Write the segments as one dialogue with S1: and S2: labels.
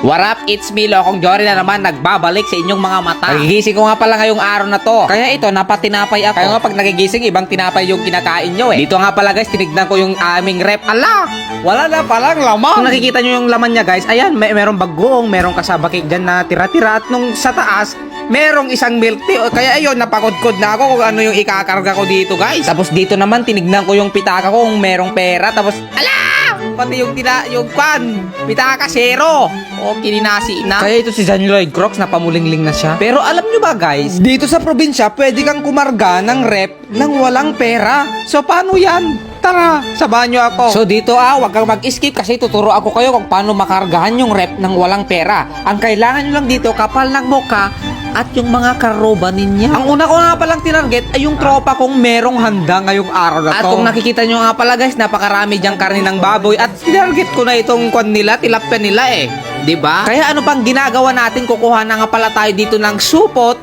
S1: What up? It's me, Lokong Jory na naman nagbabalik sa inyong mga mata. Nagigising ko nga pala ngayong araw na to. Kaya ito, napatinapay ako. Kaya nga pag nagigising, ibang tinapay yung kinakain nyo eh. Dito nga pala guys, tinignan ko yung aming rep. Ala! Wala na palang laman. Kung nakikita nyo yung laman niya guys, ayan, may merong bagoong, merong kasaba cake dyan na tira-tira. At nung sa taas, merong isang milk tea. Kaya ayun, napakudkod na ako kung ano yung ikakarga ko dito guys. Tapos dito naman, tinignan ko yung pitaka ko kung merong pera. Tapos, ala! Pati yung tina, yung kwan, pitaka zero. O, kininasi na. Kaya ito si John Lloyd Crocs, napamulingling na siya. Pero alam nyo ba guys, dito sa probinsya, pwede kang kumarga ng rep nang walang pera. So, paano yan? Tara, sabahan nyo ako. So dito ah, wag kang mag-skip kasi tuturo ako kayo kung paano makargahan yung rep ng walang pera. Ang kailangan nyo lang dito, kapal ng mukha at yung mga karoba ninyo. Ang una ko nga palang tinarget ay yung tropa kong merong handa ngayong araw na to. At kung nakikita nyo nga pala guys, napakarami diyang karne ng baboy at tinarget ko na itong kwan nila, tilapia nila eh. 'Di ba? Kaya ano pang ginagawa natin, kukuha na nga pala tayo dito ng supot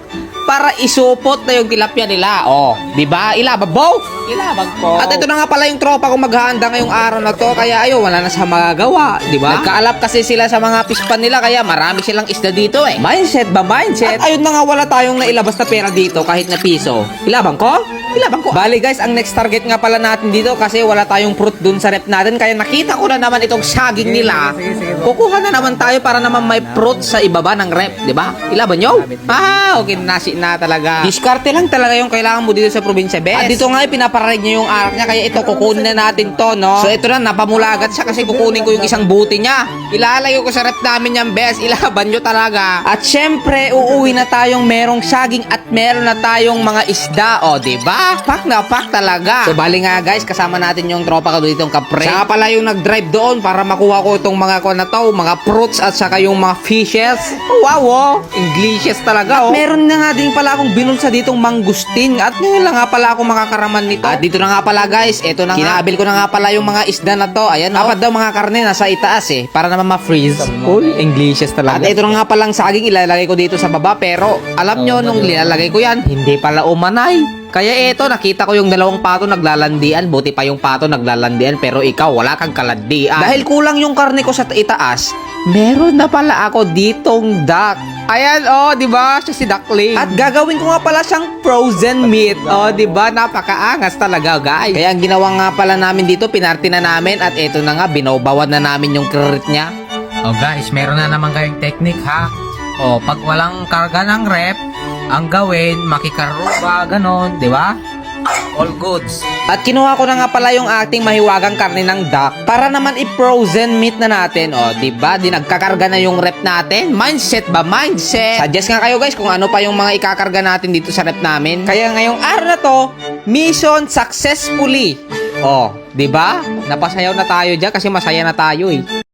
S1: para isupot na yung tilapia nila. Oh, 'di ba? Ilababaw. Ilabag po. At ito na nga pala yung tropa kong maghahanda ngayong araw na to. Kaya ayo, wala na sa magagawa, 'di ba? Nagkaalap kasi sila sa mga pispan nila kaya marami silang isda dito eh. Mindset ba mindset? At ayun na nga wala tayong nailabas na pera dito kahit na piso. Ilabang ko? Ilabang ko. Bali guys, ang next target nga pala natin dito kasi wala tayong fruit dun sa rep natin kaya nakita ko na naman itong saging nila. Kukuha na naman tayo para naman may fruit sa ibaba ng rep, 'di ba? Ilaban nyo? Ah, okay, nasi na talaga. Diskarte lang talaga yung kailangan mo dito sa probinsya, bes. At dito nga ipinaparag niya yung arak niya kaya ito kukunin na natin to, no? So ito na napamulagat siya kasi kukunin ko yung isang buti niya. Ilalayo ko sa rep namin yan, bes. Ilaban nyo talaga. At syempre, uuwi na tayong merong saging at meron na tayong mga isda, o, di ba? Pak na pak talaga. So bali nga guys, kasama natin yung tropa ko dito, yung kapre. Siya pala yung nag-drive doon para makuha ko itong mga ko na to, mga fruits at saka yung mga fishes. Oh, wow, oh. Englishes talaga, oh. Meron na nga din pala akong binulsa ditong mangustin at ngayon lang nga pala ako makakaraman nito. At dito na nga pala guys, eto na nga. Kinabil ko na nga pala yung mga isda na to. Ayan, oh. Dapat daw mga karne nasa itaas eh, para naman ma-freeze. Uy, Englishes talaga. At ito na nga palang saging ilalagay ko dito sa baba pero alam nyo nung nilalagay ko yan, hindi pala umanay. Kaya eto, nakita ko yung dalawang pato naglalandian. Buti pa yung pato naglalandian pero ikaw wala kang kalandian. Dahil kulang yung karne ko sa itaas, meron na pala ako ditong duck. Ayan, oh, di ba? Siya si duckling. At gagawin ko nga pala siyang frozen meat. Oh, di ba? Napakaangas talaga, guys. Kaya ang ginawa nga pala namin dito, pinarty na namin at eto na nga, binawbawan na namin yung credit niya.
S2: Oh guys, meron na naman kayong technique ha. Oh, pag walang karga ng rep, ang gawin, makikaruba, ganon, di ba? All goods.
S1: At kinuha ko na nga pala yung ating mahiwagang karne ng duck para naman i-frozen meat na natin. O, di ba? Di nagkakarga na yung rep natin. Mindset ba? Mindset. Suggest nga kayo guys kung ano pa yung mga ikakarga natin dito sa rep namin. Kaya ngayong araw na to, mission successfully. O, di ba? Napasayaw na tayo dyan kasi masaya na tayo eh.